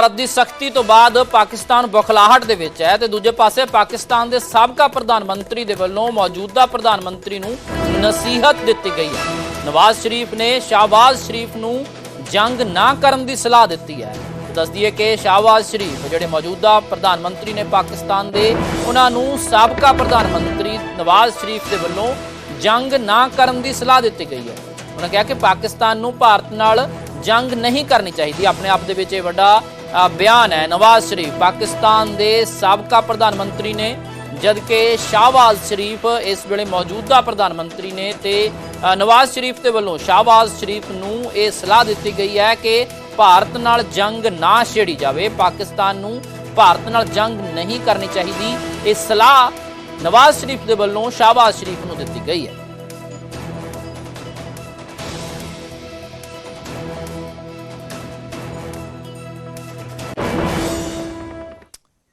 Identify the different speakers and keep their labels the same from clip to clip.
Speaker 1: ਭਾਰਤ ਦੀ ਸਖਤੀ ਤੋਂ ਬਾਅਦ ਪਾਕਿਸਤਾਨ ਬੁਖਲਾਹਟ ਦੇ ਵਿੱਚ ਹੈ ਤੇ ਦੂਜੇ ਪਾਸੇ ਪਾਕਿਸਤਾਨ ਦੇ ਸਾਬਕਾ ਪ੍ਰਧਾਨ ਮੰਤਰੀ ਦੇ ਵੱਲੋਂ ਮੌਜੂਦਾ ਪ੍ਰਧਾਨ ਮੰਤਰੀ ਨੂੰ ਨਸੀਹਤ ਦਿੱਤੀ ਗਈ ਹੈ। ਨਵਾਜ਼ ਸ਼ਰੀਫ ਨੇ ਸ਼ਾਹਬਾਜ਼ ਸ਼ਰੀਫ ਨੂੰ ਜੰਗ ਨਾ ਕਰਨ ਦੀ ਸਲਾਹ ਦਿੱਤੀ ਹੈ। ਦੱਸ ਦਈਏ ਕਿ ਸ਼ਾਹਬਾਜ਼ ਸ਼ਰੀਫ ਜਿਹੜੇ ਮੌਜੂਦਾ ਪ੍ਰਧਾਨ ਮੰਤਰੀ ਨੇ ਪਾਕਿਸਤਾਨ ਦੇ, ਉਹਨਾਂ ਨੂੰ ਸਾਬਕਾ ਪ੍ਰਧਾਨ ਮੰਤਰੀ ਨਵਾਜ਼ ਸ਼ਰੀਫ ਦੇ ਵੱਲੋਂ ਜੰਗ ਨਾ ਕਰਨ ਦੀ ਸਲਾਹ ਦਿੱਤੀ ਗਈ ਹੈ। ਉਹਨਾਂ ਕਿਹਾ ਕਿ ਪਾਕਿਸਤਾਨ ਨੂੰ ਭਾਰਤ ਨਾਲ ਜੰਗ ਨਹੀਂ ਕਰਨੀ ਚਾਹੀਦੀ। ਆਪਣੇ ਆਪ ਦੇ ਵਿੱਚ ਇਹ ਵੱਡਾ ਬਿਆਨ ਹੈ। ਨਵਾਜ਼ ਸ਼ਰੀਫ, ਪਾਕਿਸਤਾਨ ਦੇ ਸਾਬਕਾ ਪ੍ਰਧਾਨ ਮੰਤਰੀ ਨੇ, ਜਦਕਿ ਸ਼ਾਹਬਾਜ਼ ਸ਼ਰੀਫ ਇਸ ਵੇਲੇ ਮੌਜੂਦਾ ਪ੍ਰਧਾਨ ਮੰਤਰੀ ਨੇ ਤੇ ਨਵਾਜ਼ ਸ਼ਰੀਫ ਦੇ ਵੱਲੋਂ ਸ਼ਾਹਬਾਜ਼ ਸ਼ਰੀਫ ਨੂੰ ਇਹ ਸਲਾਹ ਦਿੱਤੀ ਗਈ ਹੈ ਕਿ ਭਾਰਤ ਨਾਲ ਜੰਗ ਨਾ ਛੇੜੀ ਜਾਵੇ। ਪਾਕਿਸਤਾਨ ਨੂੰ ਭਾਰਤ ਨਾਲ ਜੰਗ ਨਹੀਂ ਕਰਨੀ ਚਾਹੀਦੀ। ਇਹ ਸਲਾਹ ਨਵਾਜ਼ ਸ਼ਰੀਫ ਦੇ ਵੱਲੋਂ ਸ਼ਾਹਬਾਜ਼ ਸ਼ਰੀਫ ਨੂੰ ਦਿੱਤੀ ਗਈ ਹੈ।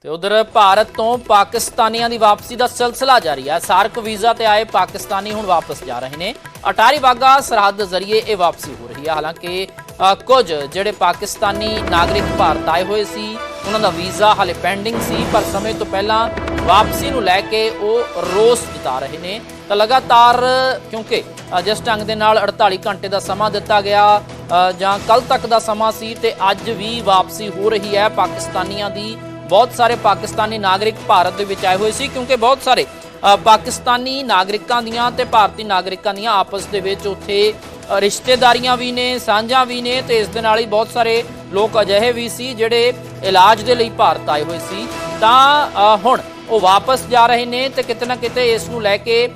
Speaker 1: ਤੇ ਉਧਰ ਭਾਰਤ ਤੋਂ ਪਾਕਿਸਤਾਨੀਆਂ ਦੀ ਵਾਪਸੀ ਦਾ ਸਿਲਸਿਲਾ ਜਾਰੀ ਹੈ। ਸਾਰਕ ਵੀਜ਼ਾ ਤੇ ਆਏ ਪਾਕਿਸਤਾਨੀ ਹੁਣ ਵਾਪਸ ਜਾ ਰਹੇ ਨੇ। ਅਟਾਰੀ ਵਾਗਾ ਸਰਹੱਦ ਜ਼ਰੀਏ ਇਹ ਵਾਪਸੀ ਹੋ ਰਹੀ ਹੈ। ਹਾਲਾਂਕਿ ਕੁਝ ਜਿਹੜੇ ਪਾਕਿਸਤਾਨੀ ਨਾਗਰਿਕ ਭਾਰਤ ਆਏ ਹੋਏ ਸੀ, ਉਹਨਾਂ ਦਾ ਵੀਜ਼ਾ ਹਾਲੇ ਪੈਂਡਿੰਗ ਸੀ, ਪਰ ਸਮੇਂ ਤੋਂ ਪਹਿਲਾਂ ਵਾਪਸੀ ਨੂੰ ਲੈ ਕੇ ਉਹ ਰੋਸ ਜਤਾ ਰਹੇ ਨੇ। ਤਾਂ ਲਗਾਤਾਰ, ਕਿਉਂਕਿ ਜਿਸ ਢੰਗ ਦੇ ਨਾਲ 48 ਘੰਟੇ ਦਾ ਸਮਾਂ ਦਿੱਤਾ ਗਿਆ ਜਾਂ ਕੱਲ ਤੱਕ ਦਾ ਸਮਾਂ ਸੀ ਤੇ ਅੱਜ ਵੀ ਵਾਪਸੀ ਹੋ ਰਹੀ ਹੈ ਪਾਕਿਸਤਾਨੀਆਂ ਦੀ ਬਹੁਤ ਸਾਰੇ ਪਾਕਿਸਤਾਨੀ ਨਾਗਰਿਕ ਭਾਰਤ ਦੇ ਵਿੱਚ ਆਏ ਹੋਏ ਸੀ, ਕਿਉਂਕਿ ਬਹੁਤ ਸਾਰੇ ਪਾਕਿਸਤਾਨੀ ਨਾਗਰਿਕਾਂ ਦੀਆਂ ਤੇ ਭਾਰਤੀ ਨਾਗਰਿਕਾਂ ਦੀਆਂ ਆਪਸ ਦੇ ਵਿੱਚ ਉੱਥੇ ਰਿਸ਼ਤੇਦਾਰੀਆਂ ਵੀ ਨੇ, ਸਾਂਝਾਂ ਵੀ ਨੇ ਤੇ ਇਸ ਦੇ ਨਾਲ ਹੀ ਬਹੁਤ ਸਾਰੇ ਲੋਕ ਅਜਿਹੇ ਵੀ ਸੀ ਜਿਹੜੇ ਇਲਾਜ ਦੇ ਲਈ ਭਾਰਤ ਆਏ ਹੋਏ ਸੀ। ਤਾਂ ਹੁਣ ਉਹ ਵਾਪਸ ਜਾ ਰਹੇ ਨੇ ਤੇ ਕਿਤੇ ਨਾ ਕਿਤੇ ਇਸ ਨੂੰ ਲੈ ਕੇ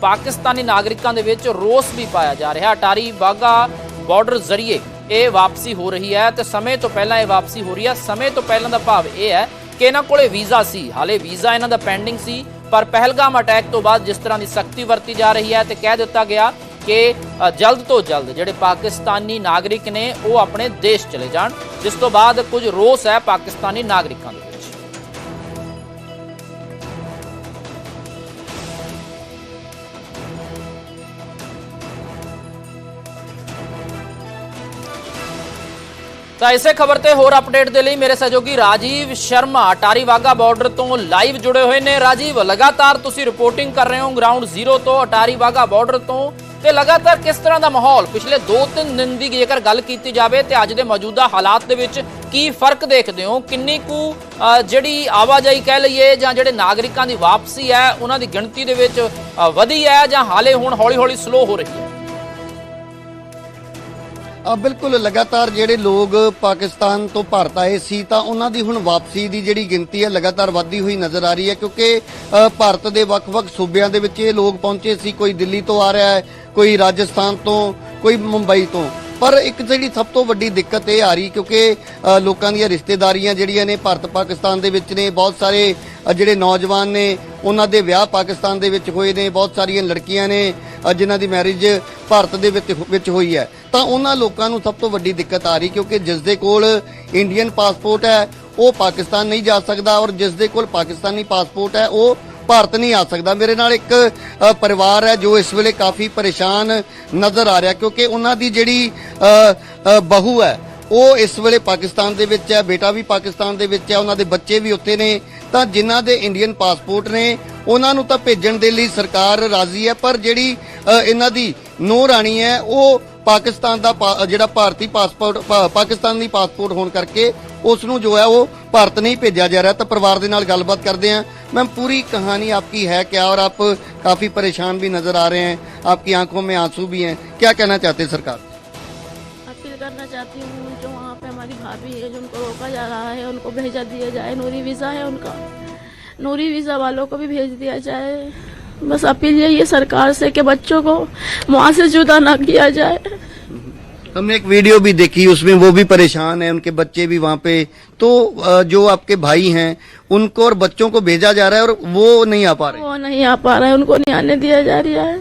Speaker 1: ਪਾਕਿਸਤਾਨੀ ਨਾਗਰਿਕਾਂ ਦੇ ਵਿੱਚ ਰੋਸ ਵੀ ਪਾਇਆ ਜਾ ਰਿਹਾ। ਅਟਾਰੀ ਵਾਗਾ ਬਾਰਡਰ ਜ਼ਰੀਏ ਇਹ ਵਾਪਸੀ ਹੋ ਰਹੀ ਹੈ ਤੇ ਸਮੇਂ ਤੋਂ ਪਹਿਲਾਂ ਇਹ ਵਾਪਸੀ ਹੋ ਰਹੀ ਹੈ। ਸਮੇਂ ਤੋਂ ਪਹਿਲਾਂ ਦਾ ਭਾਵ ਇਹ ਹੈ ਕਿ ਇਹਨਾਂ ਕੋਲੇ ਵੀਜ਼ਾ ਸੀ। ਹਾਲੇ ਵੀਜ਼ਾ ਇਹਨਾਂ ਦਾ ਪੈਂਡਿੰਗ ਸੀ, ਪਰ ਪਹਿਲਗਾਮ ਅਟੈਕ ਤੋਂ ਬਾਅਦ ਜਿਸ ਤਰ੍ਹਾਂ ਦੀ ਸਖਤੀ ਵਰਤੀ ਜਾ ਰਹੀ ਹੈ ਤੇ ਕਹਿ ਦਿੱਤਾ ਗਿਆ ਕਿ ਜਲਦ ਤੋਂ ਜਲਦ ਜਿਹੜੇ ਪਾਕਿਸਤਾਨੀ ਨਾਗਰਿਕ ਨੇ ਉਹ ਆਪਣੇ ਦੇਸ਼ ਚਲੇ ਜਾਣ, ਜਿਸ ਤੋਂ ਬਾਅਦ ਕੁਝ ਰੋਸ ਹੈ ਪਾਕਿਸਤਾਨੀ ਨਾਗਰਿਕਾਂ ਦੇ ਤਾਂ ਇਸੇ ਖਬਰ ਤੇ ਹੋਰ ਅਪਡੇਟ ਦੇ ਲਈ ਮੇਰੇ ਸਹਿਯੋਗੀ ਰਾਜੀਵ ਸ਼ਰਮਾ, ਅਟਾਰੀ ਵਾਗਾ ਬਾਰਡਰ ਤੋਂ ਲਾਈਵ ਜੁੜੇ ਹੋਏ ਨੇ। ਰਾਜੀਵ, ਲਗਾਤਾਰ ਤੁਸੀਂ ਰਿਪੋਰਟਿੰਗ ਕਰ ਰਹੇ ਹੋ ਗਰਾਊਂਡ ਜ਼ੀਰੋ ਤੋਂ ਅਟਾਰੀ ਵਾਗਾ ਬਾਰਡਰ ਤੋਂ ਤੇ ਲਗਾਤਾਰ ਕਿਸ ਤਰ੍ਹਾਂ ਦਾ ਮਾਹੌਲ? ਪਿਛਲੇ 2-3 ਦਿਨ ਦੀ ਜੇਕਰ ਗੱਲ ਕੀਤੀ ਜਾਵੇ ਤੇ ਅੱਜ ਦੇ ਮੌਜੂਦਾ ਹਾਲਾਤ ਦੇ ਵਿੱਚ ਕੀ ਫ਼ਰਕ ਦੇਖਦੇ ਹੋ? ਕਿੰਨੀ ਕੁ ਜਿਹੜੀ ਆਵਾਜਾਈ ਕਹਿ ਲਈਏ ਜਾਂ ਜਿਹੜੇ ਨਾਗਰਿਕਾਂ ਦੀ ਵਾਪਸੀ ਹੈ, ਉਹਨਾਂ ਦੀ ਗਿਣਤੀ ਦੇ ਵਿੱਚ ਵਧੀ ਹੈ ਜਾਂ ਹਾਲੇ ਹੁਣ ਹੌਲੀ-ਹੌਲੀ ਸਲੋ ਹੋ ਰਹੀ ਹੈ?
Speaker 2: ਬਿਲਕੁਲ, ਲਗਾਤਾਰ ਜਿਹੜੇ ਲੋਕ ਪਾਕਿਸਤਾਨ ਤੋਂ ਭਾਰਤ ਆਏ ਸੀ ਤਾਂ ਉਹਨਾਂ ਦੀ ਹੁਣ ਵਾਪਸੀ ਦੀ ਜਿਹੜੀ ਗਿਣਤੀ ਹੈ ਲਗਾਤਾਰ ਵੱਧਦੀ ਹੋਈ ਨਜ਼ਰ ਆ ਰਹੀ ਹੈ ਕਿਉਂਕਿ ਭਾਰਤ ਦੇ ਵੱਖ-ਵੱਖ ਸੂਬਿਆਂ ਦੇ ਵਿੱਚ ਇਹ ਲੋਕ ਪਹੁੰਚੇ ਸੀ। ਕੋਈ ਦਿੱਲੀ ਤੋਂ ਆ ਰਿਹਾ ਹੈ, ਕੋਈ ਰਾਜਸਥਾਨ ਤੋਂ, ਕੋਈ ਮੁੰਬਈ ਤੋਂ। ਪਰ ਇੱਕ ਜਿਹੜੀ ਸਭ ਤੋਂ ਵੱਡੀ ਦਿੱਕਤ ਇਹ ਆ ਰਹੀ ਕਿਉਂਕਿ ਲੋਕਾਂ ਦੀਆਂ ਰਿਸ਼ਤੇਦਾਰੀਆਂ ਜਿਹੜੀਆਂ ਨੇ ਭਾਰਤ ਪਾਕਿਸਤਾਨ ਦੇ ਵਿੱਚ ਨੇ, ਬਹੁਤ ਸਾਰੇ ਜਿਹੜੇ ਨੌਜਵਾਨ ਨੇ, ਉਹਨਾਂ ਦੇ ਵਿਆਹ ਪਾਕਿਸਤਾਨ ਦੇ ਵਿੱਚ ਹੋਏ ਨੇ, ਬਹੁਤ ਸਾਰੀਆਂ ਲੜਕੀਆਂ ਨੇ ਜਿਨ੍ਹਾਂ ਦੀ ਮੈਰਿਜ ਭਾਰਤ ਦੇ ਵਿੱਚ ਹੋਈ ਹੈ। ਤਾਂ ਉਹਨਾਂ ਲੋਕਾਂ ਨੂੰ ਸਭ ਤੋਂ ਵੱਡੀ ਦਿੱਕਤ ਆ ਰਹੀ ਕਿਉਂਕਿ ਜਿਸ ਦੇ ਕੋਲ ਇੰਡੀਅਨ ਪਾਸਪੋਰਟ ਹੈ, ਉਹ ਪਾਕਿਸਤਾਨ ਨਹੀਂ ਜਾ ਸਕਦਾ ਔਰ ਜਿਸ ਦੇ ਕੋਲ ਪਾਕਿਸਤਾਨੀ ਪਾਸਪੋਰਟ ਹੈ, ਉਹ ਭਾਰਤ ਨਹੀਂ ਆ ਸਕਦਾ। ਮੇਰੇ ਨਾਲ ਇੱਕ ਪਰਿਵਾਰ ਹੈ ਜੋ ਇਸ ਵੇਲੇ ਕਾਫੀ ਪਰੇਸ਼ਾਨ ਨਜ਼ਰ ਆ ਰਿਹਾ ਕਿਉਂਕਿ ਉਹਨਾਂ ਦੀ ਜਿਹੜੀ ਬਹੂ ਹੈ, ਉਹ ਇਸ ਵੇਲੇ ਪਾਕਿਸਤਾਨ ਦੇ ਵਿੱਚ ਹੈ, ਬੇਟਾ ਵੀ ਪਾਕਿਸਤਾਨ ਦੇ ਵਿੱਚ ਹੈ, ਉਹਨਾਂ ਦੇ ਬੱਚੇ ਵੀ ਉੱਥੇ ਨੇ। ਤਾਂ ਜਿਨ੍ਹਾਂ ਦੇ ਇੰਡੀਅਨ ਪਾਸਪੋਰਟ ਨੇ, ਉਹਨਾਂ ਨੂੰ ਤਾਂ ਭੇਜਣ ਦੇ ਲਈ ਸਰਕਾਰ ਰਾਜ਼ੀ ਹੈ, ਪਰ ਜਿਹੜੀ ਇਹਨਾਂ ਦੀ ਨੋ ਰਾਣੀ ਹੈ, ਉਹ ਪਾਕਿਸਤਾਨ ਦਾ ਪਾ- ਜਿਹੜਾ ਭਾਰਤੀ ਪਾਸਪੋਰਟ ਪਾ- ਪਾਕਿਸਤਾਨੀ ਪਾਸਪੋਰਟ ਹੋਣ ਕਰਕੇ ਉਸ ਨੂੰ ਜੋ ਹੈ ਉਹ ਭਾਰਤ ਨਹੀਂ ਭੇਜਿਆ ਜਾ ਰਿਹਾ ਤਾਂ ਪਰਿਵਾਰ ਦੇ ਨਾਲ ਗੱਲਬਾਤ ਕਰਦੇ हैं मैम पूरी कहानी आपकी है क्या और आप काफी परेशान भी नजर आ रहे हैं आपकी आंखों में आंसू भी हैं क्या कहना चाहते हैं सरकार
Speaker 3: अपील करना चाहती हूँ जो वहाँ पे हमारी भाभी है जो उनको रोका जा रहा है उनको भेजा दिया जाए नूरी वीज़ा है उनका नूरी वीज़ा वालों को भी भेज दिया जाए बस अपील यही है सरकार से कि बच्चों को वहाँ से जुदा ना किया जाए।
Speaker 2: हमने एक वीडियो भी देखी उसमें वो भी परेशान है उनके बच्चे भी वहाँ पे। तो जो आपके भाई हैं उनको और बच्चों को भेजा जा रहा है और वो नहीं आ पा रहे?
Speaker 3: वो नहीं आ पा रहा है उनको नहीं आने दिया जा रहा है।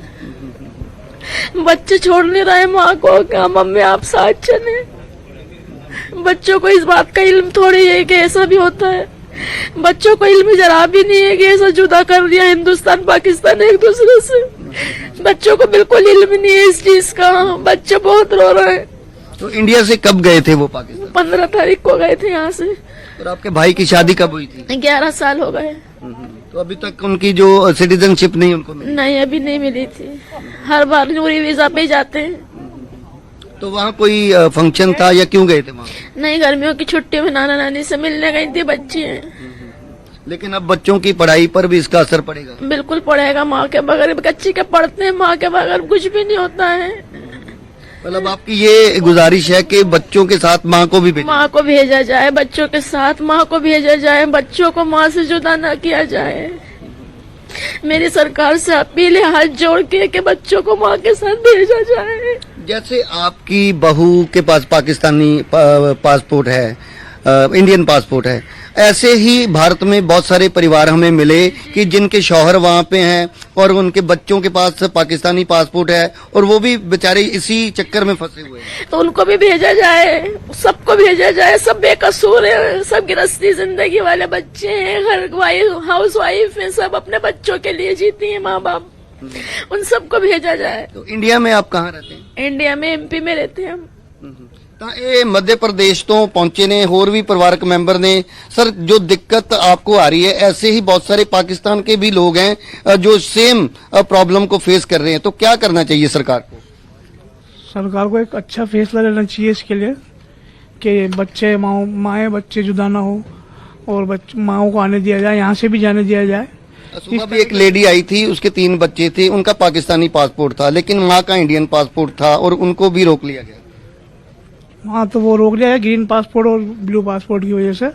Speaker 3: बच्चे छोड़ नहीं रहे माँ को क्या मम्मी आप साथ चले? बच्चों को इस बात का इल्म थोड़ी है कि ऐसा भी होता है। बच्चों को इल्म जरा भी नहीं है कि ऐसा जुदा कर दिया हिंदुस्तान पाकिस्तान एक दूसरे से। बच्चों को बिल्कुल इल्म नहीं है इस चीज़ का। बच्चे बहुत रो रहे हैं।
Speaker 2: तो इंडिया से कब गए थे वो पाकिस्तान?
Speaker 3: पंद्रह तारीख को गए थे यहाँ से।
Speaker 2: और आपके भाई की शादी कब हुई थी?
Speaker 3: ग्यारह साल हो गए।
Speaker 2: तो अभी तक उनकी जो सिटीजनशिप नहीं उनको मिली?
Speaker 3: नहीं अभी नहीं मिली थी। हर बार नूरी वीज़ा पे जाते हैं।
Speaker 2: तो वहाँ कोई फ़ंक्शन था या क्यों गए थे वहाँ?
Speaker 3: नहीं गर्मियों की छुट्टी में नाना नानी से मिलने गई थी बच्चे हैं।
Speaker 2: लेकिन अब बच्चों की पढ़ाई पर भी इसका असर पड़ेगा।
Speaker 3: बिल्कुल पड़ेगा माँ के बगैर बच्ची के पढ़ते हैं माँ के बगैर कुछ भी नहीं होता है।
Speaker 2: मतलब आपकी ये गुजारिश है कि बच्चों के साथ माँ को भी
Speaker 3: माँ को भेजा जाए बच्चों के साथ माँ को भेजा जाए बच्चों को माँ से जुदा न किया जाए। मेरी सरकार से अपील है हाथ जोड़ के कि बच्चों को माँ के साथ भेजा जाए।
Speaker 2: जैसे आपकी बहू के पास पाकिस्तानी पासपोर्ट है इंडियन पासपोर्ट है, ऐसे ही भारत में बहुत सारे परिवार हमें मिले कि जिनके शौहर वहाँ पे हैं और उनके बच्चों के पास पाकिस्तानी पासपोर्ट है और वो भी बेचारे इसी चक्कर में फंसे हुए हैं।
Speaker 3: तो उनको भी भेजा जाए, सबको भेजा जाए, सब बेकसूर है, सब गृहस्थी ज़िंदगी वाले बच्चे हैं, घर वाइफ हाउस वाइफ है, सब अपने बच्चों के लिए जीती है माँ बाप। उन सबको भेजा जाए
Speaker 2: तो इंडिया में आप कहाँ रहते हैं
Speaker 3: इंडिया में एमपी में रहते हैं हम
Speaker 2: ਤਾਂ ਇਹ ਮੱਧ ਪ੍ਰਦੇਸ਼ ਤੋਂ ਪਹੁੰਚੇ ਨੇ ਹੋਰ ਵੀ ਪਰਿਵਾਰਕ ਮੈਂਬਰ ਨੇ सर जो दिक्कत आपको आ रही है ऐसे ही बहुत सारे पाकिस्तान के भी लोग हैं अ, जो सेम प्रॉब्लम को फेस कर रहे हैं तो क्या करना चाहिए सरकार को
Speaker 4: सरकार को एक अच्छा फैसला लेना चाहिए इसके लिए कि बच्चे माँ माएँ बच्चे जुदा ना हो और बच माओ को आने दिया जाए यहाँ से भी जाने दिया जाए
Speaker 2: सुबह भी एक लेडी आई थी उसके तीन बच्चे थे उनका पाकिस्तानी पासपोर्ट था लेकिन माँ का इंडियन पासपोर्ट था और उनको भी रोक लिया गया।
Speaker 4: हाँ तो वो रोक लिया है ग्रीन पासपोर्ट और ब्लू पासपोर्ट की वजह से।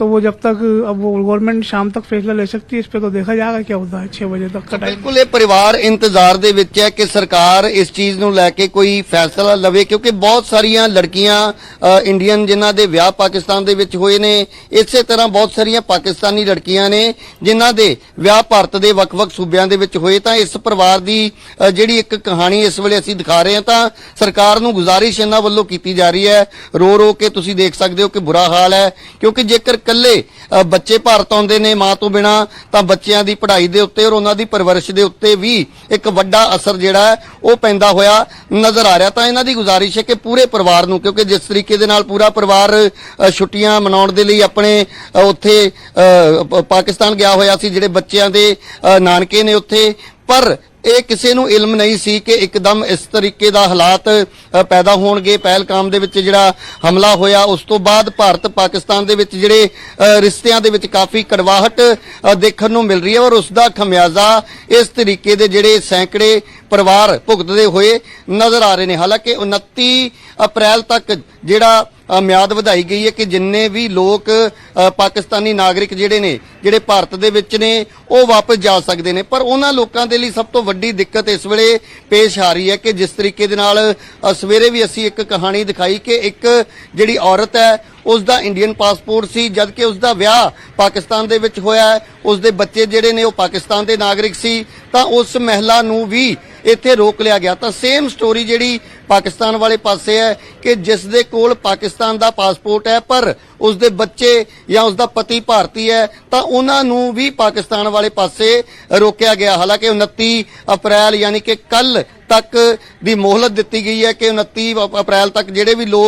Speaker 4: तो वो जब तक अब वो गवर्नमेंट शाम तक फैसला ले सकती है इस पे तो देखा जाएगा क्या होता है छह बजे तक का टाइम
Speaker 2: ਬਿਲਕੁਲ ਇਹ ਪਰਿਵਾਰ ਇੰਤਜ਼ਾਰ ਦੇ ਵਿੱਚ ਹੈ ਕਿ ਸਰਕਾਰ ਇਸ ਚੀਜ਼ ਨੂੰ ਲੈ ਕੇ ਕੋਈ ਫੈਸਲਾ ਲਵੇ ਕਿਉਂਕਿ ਬਹੁਤ ਸਾਰੀਆਂ ਲੜਕੀਆਂ ਅ, ਇੰਡੀਅਨ ਜਿਨ੍ਹਾਂ ਦੇ ਵਿਆਹ ਪਾਕਿਸਤਾਨ ਦੇ ਵਿੱਚ ਹੋਏ ਨੇ ਇਸੇ ਤਰ੍ਹਾਂ ਬਹੁਤ ਸਾਰੀਆਂ ਪਾਕਿਸਤਾਨੀ ਲੜਕੀਆਂ ਨੇ ਜਿਨ੍ਹਾਂ ਦੇ ਵਿਆਹ ਭਾਰਤ ਦੇ ਵੱਖ-ਵੱਖ ਸੂਬਿਆਂ ਦੇ ਵਿੱਚ ਹੋਏ ਤਾਂ ਇਸ ਪਰਿਵਾਰ ਦੀ ਅ, ਜਿਹੜੀ ਇੱਕ ਕਹਾਣੀ ਇਸ ਵੇਲੇ ਅਸੀਂ ਦਿਖਾ ਰਹੇ ਹਾਂ ਤਾਂ ਸਰਕਾਰ ਨੂੰ ਗੁਜ਼ਾਰਿਸ਼ ਇਹਨਾਂ ਵੱਲੋਂ ਕੀਤੀ ਜਾ ਰਹੀ ਹੈ ਰੋ ਰੋ ਕੇ ਤੁਸੀਂ ਦੇਖ ਸਕਦੇ ਹੋ ਕਿ ਬੁਰਾ ਹਾਲ ਹੈ ਕਿਉਂਕਿ ਜੇਕਰ ਕੱਲੇ ਬੱਚੇ ਭਾਰਤ ਆਉਂਦੇ ਨੇ ਮਾਂ ਤੋਂ ਬਿਨਾ ਤਾਂ ਬੱਚਿਆਂ ਦੀ ਪੜ੍ਹਾਈ ਦੇ ਉੱਤੇ ਔਰ ਉਹਨਾਂ ਦੀ ਪਰਵਰਿਸ਼ ਦੇ ਉੱਤੇ ਵੀ ਇੱਕ ਵੱਡਾ ਅਸਰ ਜਿਹੜਾ ਹੈ ਉਹ ਪੈਂਦਾ ਹੋਇਆ ਨਜ਼ਰ ਆ ਰਿਹਾ। ਤਾਂ ਇਹਨਾਂ ਦੀ ਗੁਜ਼ਾਰਿਸ਼ ਹੈ ਕਿ ਪੂਰੇ ਪਰਿਵਾਰ ਨੂੰ ਕਿਉਂਕਿ ਜਿਸ ਤਰੀਕੇ ਦੇ ਨਾਲ ਪੂਰਾ ਪਰਿਵਾਰ ਛੁੱਟੀਆਂ ਮਨਾਉਣ ਦੇ ਲਈ ਆਪਣੇ ਉੱਥੇ ਅ, ਪਾਕਿਸਤਾਨ ਗਿਆ ਹੋਇਆ ਸੀ ਜਿਹੜੇ ਬੱਚਿਆਂ ਦੇ ਨਾਨਕੇ ਨੇ ਉੱਥੇ ਪਰ ਇਹ ਕਿਸੇ ਨੂੰ ਇਲਮ ਨਹੀਂ ਸੀ ਕਿ ਇੱਕਦਮ ਇਸ ਤਰੀਕੇ ਦਾ ਹਾਲਾਤ ਪੈਦਾ ਹੋਣਗੇ। ਪਹਿਲਗਾਮ ਦੇ ਵਿੱਚ ਜਿਹੜਾ ਹਮਲਾ ਹੋਇਆ, ਉਸ ਤੋਂ ਬਾਅਦ ਭਾਰਤ ਪਾਕਿਸਤਾਨ ਦੇ ਵਿੱਚ ਜਿਹੜੇ ਰਿਸ਼ਤਿਆਂ ਦੇ ਵਿੱਚ ਕਾਫੀ ਕੜਵਾਹਟ ਦੇਖਣ ਨੂੰ ਮਿਲ ਰਹੀ ਹੈ ਔਰ ਉਸ ਦਾ ਖਮਿਆਜ਼ਾ ਇਸ ਤਰੀਕੇ ਦੇ ਜਿਹੜੇ ਸੈਂਕੜੇ ਪਰਿਵਾਰ ਭੁਗਤਦੇ ਹੋਏ ਨਜ਼ਰ ਆ ਰਹੇ ਨੇ। ਹਾਲਾਂਕਿ 29 ਅਪ੍ਰੈਲ ਤੱਕ ਜਿਹੜਾ ਮਿਆਦ ਵਧਾਈ ਗਈ ਹੈ ਕਿ ਜਿੰਨੇ ਵੀ ਲੋਕ ਪਾਕਿਸਤਾਨੀ ਨਾਗਰਿਕ ਜਿਹੜੇ ਨੇ, ਜਿਹੜੇ ਭਾਰਤ ਦੇ ਵਿੱਚ ਨੇ, ਉਹ ਵਾਪਸ ਜਾ ਸਕਦੇ ਨੇ। ਪਰ ਉਹਨਾਂ ਲੋਕਾਂ ਦੇ ਲਈ ਸਭ ਤੋਂ ਵੱਡੀ ਦਿੱਕਤ ਇਸ ਵੇਲੇ ਪੇਸ਼ ਆ ਰਹੀ ਹੈ ਕਿ ਜਿਸ ਤਰੀਕੇ ਦੇ ਨਾਲ ਸਵੇਰੇ ਵੀ ਅਸੀਂ ਇੱਕ ਕਹਾਣੀ ਦਿਖਾਈ ਕਿ ਇੱਕ ਜਿਹੜੀ ਔਰਤ ਹੈ ਉਸ ਦਾ ਇੰਡੀਅਨ ਪਾਸਪੋਰਟ ਸੀ, ਜਦਕਿ ਉਸ ਦਾ ਵਿਆਹ ਪਾਕਿਸਤਾਨ ਦੇ ਵਿੱਚ ਹੋਇਆ ਹੈ। ਉਸ ਦੇ ਬੱਚੇ ਜਿਹੜੇ ਨੇ, ਉਹ ਪਾਕਿਸਤਾਨ ਦੇ ਨਾਗਰਿਕ ਸੀ। ਤਾਂ ਉਸ ਮਹਿਲਾ ਨੂੰ ਵੀ ਇੱਥੇ ਰੋਕ ਲਿਆ ਗਿਆ। ਤਾਂ ਸੇਮ ਸਟੋਰੀ ਜਿਹੜੀ ਪਾਕਿਸਤਾਨ ਵਾਲੇ ਪਾਸੇ ਹੈ ਕਿ ਜਿਸ ਦੇ ਕੋਲ ਪਾਕਿਸਤਾਨ ਦਾ ਪਾਸਪੋਰਟ ਹੈ, ਪਰ ਉਸ ਦੇ ਬੱਚੇ ਜਾਂ ਉਸ ਦਾ ਪਤੀ ਭਾਰਤੀ ਹੈ, ਤਾਂ ਉਹਨਾਂ ਨੂੰ ਵੀ ਪਾਕਿਸਤਾਨ ਵਾਲੇ ਪਾਸੇ ਰੋਕਿਆ ਗਿਆ। ਹਾਲਾਂਕਿ 29 ਅਪ੍ਰੈਲ, ਯਾਨੀ ਕਿ ਕੱਲ ਤੱਕ ਦੀ ਮੋਹਲਤ ਦਿੱਤੀ ਗਈ ਹੈ ਕਿ 29 ਅਪ੍ਰੈਲ ਤੱਕ ਜਿਹੜੇ ਵੀ ਲੋਕ